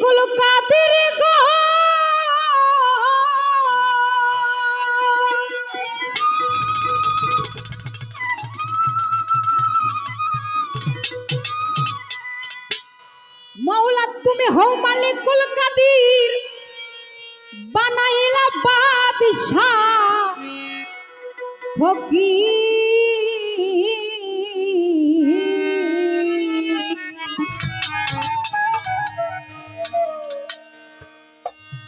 লিকুল কাদের মৌলা তুমি হও মালিকুল কাদির। বানাইলা বাদশাহ। ফকির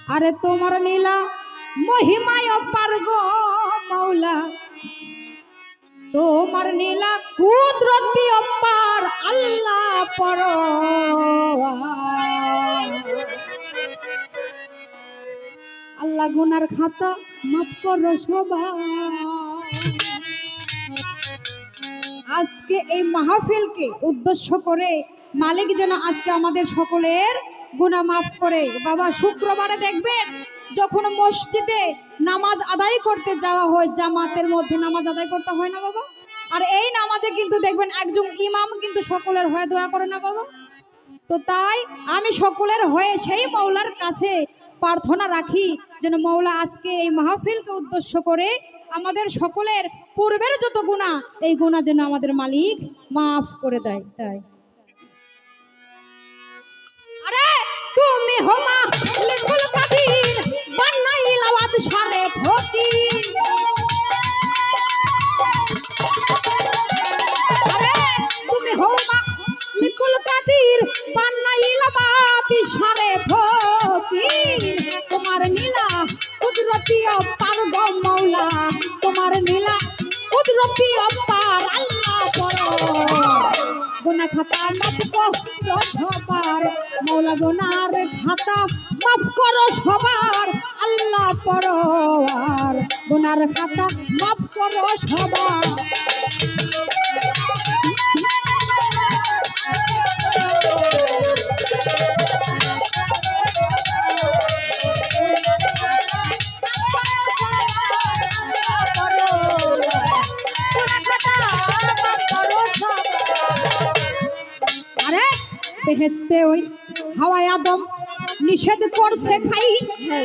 আরে তোমার নীলা মহিমায় অপার গো মৌলা তোমার নীলা কুদরতি অপার আল্লাহ পর আল্লাহ গুনার খাতা মাফ করো আজকে এই মাহফিলকে উদ্দেশ্য করে মালিক যেন আজকে আমাদের সকলের গুণা মাফ করে। বাবা, শুক্রবারে দেখবেন যখন মসজিদে নামাজ আদায় করতে যাওয়া হয়, জামাতের মধ্যে নামাজ আদায় করতে হয় না বাবা? আর এই নামাজে কিন্তু দেখবেন একজন ইমাম কিন্তু সকলের হয়ে দোয়া করে না বাবা? তো তাই আমি সকলের হয়ে সেই মৌলার কাছে প্রার্থনা রাখি যেন মৌলা আজকে এই মাহফিলকে উদ্দেশ্য করে আমাদের সকলের পূর্বের যত গুণা এই গুণা যেন আমাদের মালিক মাফ করে দেয়। তাই। কুদরতি অপার গো মৌলা, তোমার নীলা কুদরতি অপার আল্লাহ পর গোনা খাতা মাফ করো সবার, মৌলা গোনার খাতা মাফ করো সবার, আল্লাহ পরোয়ার। গোনার খাতা মাফ করো সবার। বেহেস্তে ওই হাওয়ায় আদম নিষেধ করছে খাই।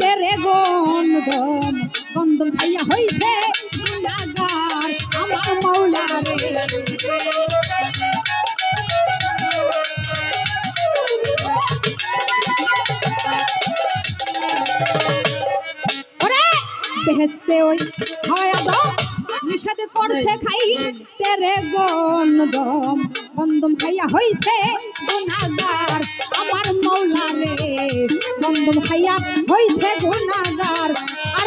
তেরে গন্ধম গন্ধম খাইয়া হইছে গুনাহগার আমার মৌলা রে। ওরে বেহেস্তে ওই হাওয়ায় আদম নিষেধ করছে খাই। তেরে গন্ধম গন্ধম খাইয়া হইছে গুণাগার আমার মৌলা রে। গন্ধম খাইয়া হইছে গুণাগার আরে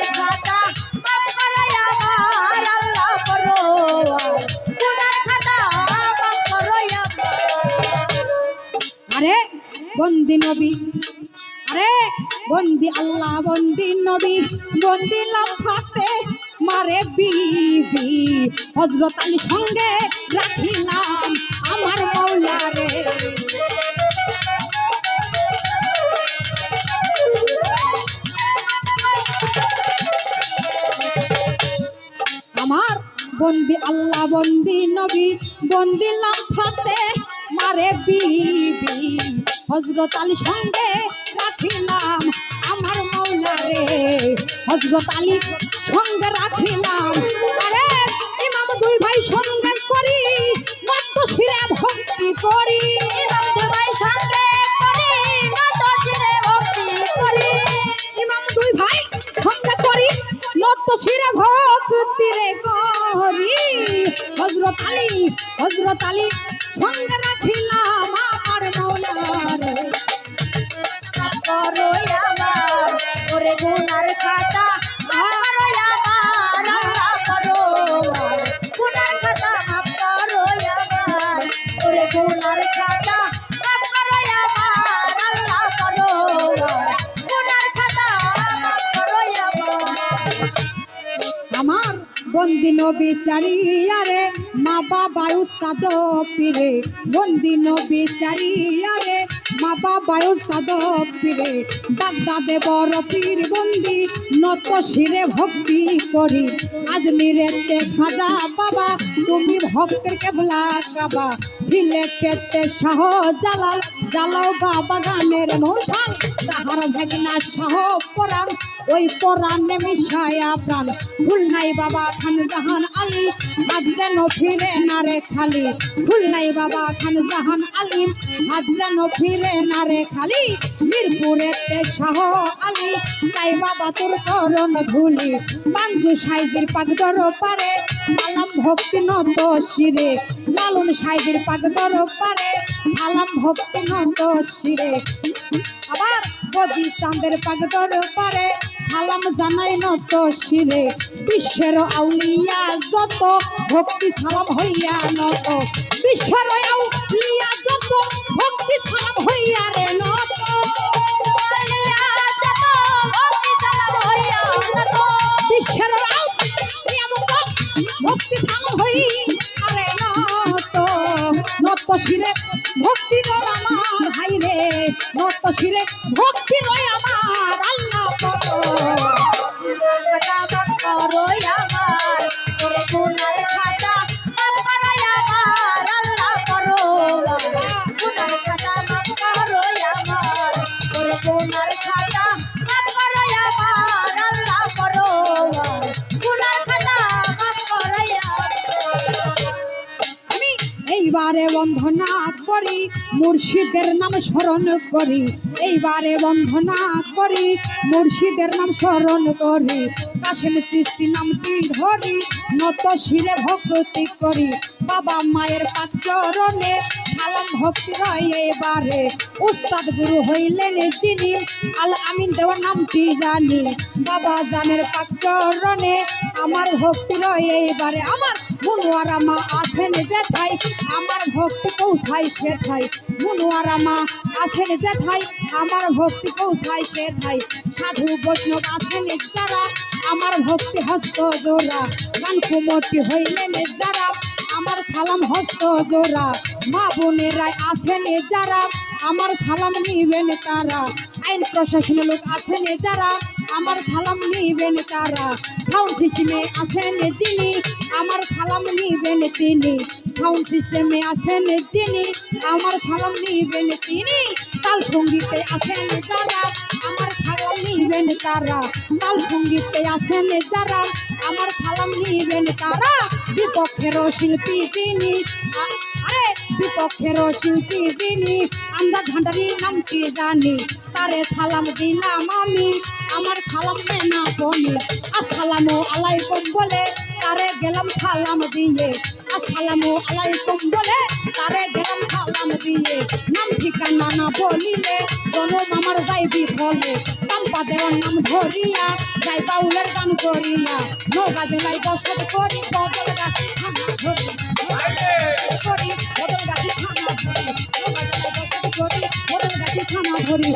বন্দি নবী। আরে, বন্দি আল্লাহ, বন্দি নবী। বন্দি লাফাতে মারে বিবি। হজরত আলী সঙ্গে রাখিলাম আমার মৌলা রে আমার বন্দি আল্লাহ, বন্দি নবী। বন্দি লাফাতে মারে বিবি। হজরত আলী সঙ্গে রাখিলাম আমার মৌলা রে। হজরত আলী সঙ্গে রাখিলাম। আরে, ইমাম দুই ভাই সঙ্গে করি, মস্ত শিরে ভক্তি করি। ইমাম দুই ভাই সঙ্গে করি, মস্ত শিরে ভক্তি করি। ইমাম দুই ভাই সঙ্গে করি, মস্ত শিরে ভক্তি রে করি। হজরত আলী হজরত আলী সঙ্গে বন্দি নবী চারিয়ারে, মা বাবা উস্তাদ পীরে। বন্দি নবী চারিয়ারে, মা বাবা উস্তাদ পীরে। বাগদাদে বড় পীর বন্দি, নত শিরে ভক্তি করি। আজমিরেতে খাজা বাবা, তুমি ভক্তের কেবলা কাবা। সিলেটেতে শাহ জালাল জালাও বাবা গানের মশাল। তাহার ভেগনা শাহ পরাণ, ওই পরাণে মিশায়া প্রাণ। ভুল নাই বাবা খান জাহান আলী হাত যেন ফিরে না রে খালি। ভুল নাই বাবা খান জাহান আলী হাত যেন ফিরে না রে খালি। মিরপুরেতে শাহ আলী তাই বাবা তোর চরণ ধুলি। পাঞ্জু সাইজের পাগদর পারে সালাম ভক্তি নত শিরে। লালন সাইজের পাগদর পারে সালাম ভক্তি নত শিরে। আবার বদি চাঁদের পাগদর পারে। সালাম জানাই নত শিরে। বিশ্বের আউলিয়া যত ভক্তি সালাম হইয়া নত। বিশ্বের ভক্তি নয় আমার এইবারে বন্ধনাথ করি, মুর্শিদের নাম স্মরণ করি। এইবারে বন্ধনাথ করি, মুর্শিদের নাম স্মরণ করি। কাশেম সৃষ্টি নামটি ধরি, নত শিরে ভক্তি করি। বাবা মায়ের পাঁচ চরণে সালাম ভক্তি রয় এবারে। উস্তাদ গুরু হইলেন যিনি। আল আমিন দেওয়ার নামটি জানি? বাবা জানের পাঁচ চরণে আমার ভক্তি রয় এবারে। আমার মনোয়ারা মা আছেন যেথাই আমার ভক্তি পৌঁছাই সেথাই মনোয়ারা মা আছেন যেথাই আমার ভক্তি পৌঁছাই সেথাই সাধু বৈষ্ণব আছেন যারা, আমার ভক্তি হস্ত জোড়া। গান কুমতি হইলেন যারা আমার সালাম হস্ত জোড়া। মা বোনেরাই আছেন যারা, আমার সালাম নিবেন তারা। আইন প্রশাসনের লোক আছেন যারা, আমার সালাম নিবেন তারা। সাউন্ড সিস্টেমে আছেন যিনি, আমার সালাম নিবেন তিনি। সাউন্ড সিস্টেমে আছেন যিনি, আমার সালাম নিবেন তিনি। তাল সঙ্গীতে আছেন যারা, আমার সালাম নিবেন তারা। তাল সঙ্গীতে আছেন যারা, আমার সালাম নিবেন তারা। বিপক্ষের শিল্পী তিনি আরে, বিপক্ষের শিল্পী যিনি আন্দাজ নাম কি জানি? তারে সালাম দিলাম আমি, আমার সালাম না বনি। আসসালামু আলাইকুম বলে তারে গেলাম সালাম দিয়ে আসসালামু আলাইকুম বলে তারে গেলাম সালাম দিয়ে। নাম ঠিকানা না বলিলে জনম আমার যাইবি ফলে পাম্পা দেওয়ার নাম ধরিয়া যাই বাউলের গান করিয়া। নৌকা জেলায় বসত করি, বদল গাছি খানা ধরি করি বদল গাছি খানা ধরি। নৌকা জেলায় বসত করি, বদল গাছি খানা ধরি।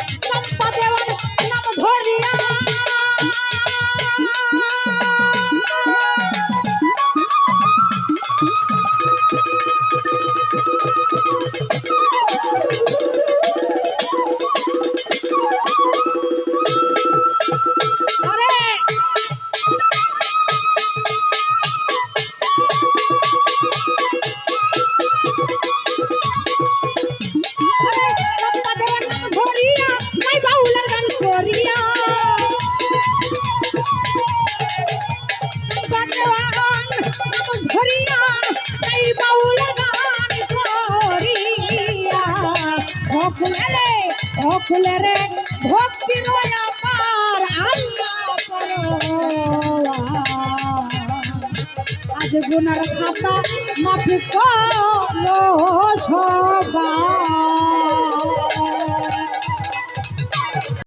অখলে রে অখলে রে ভক্তি রয়া পার আল্লাহ আজ গুনার খাতা মাফ করো সবাই।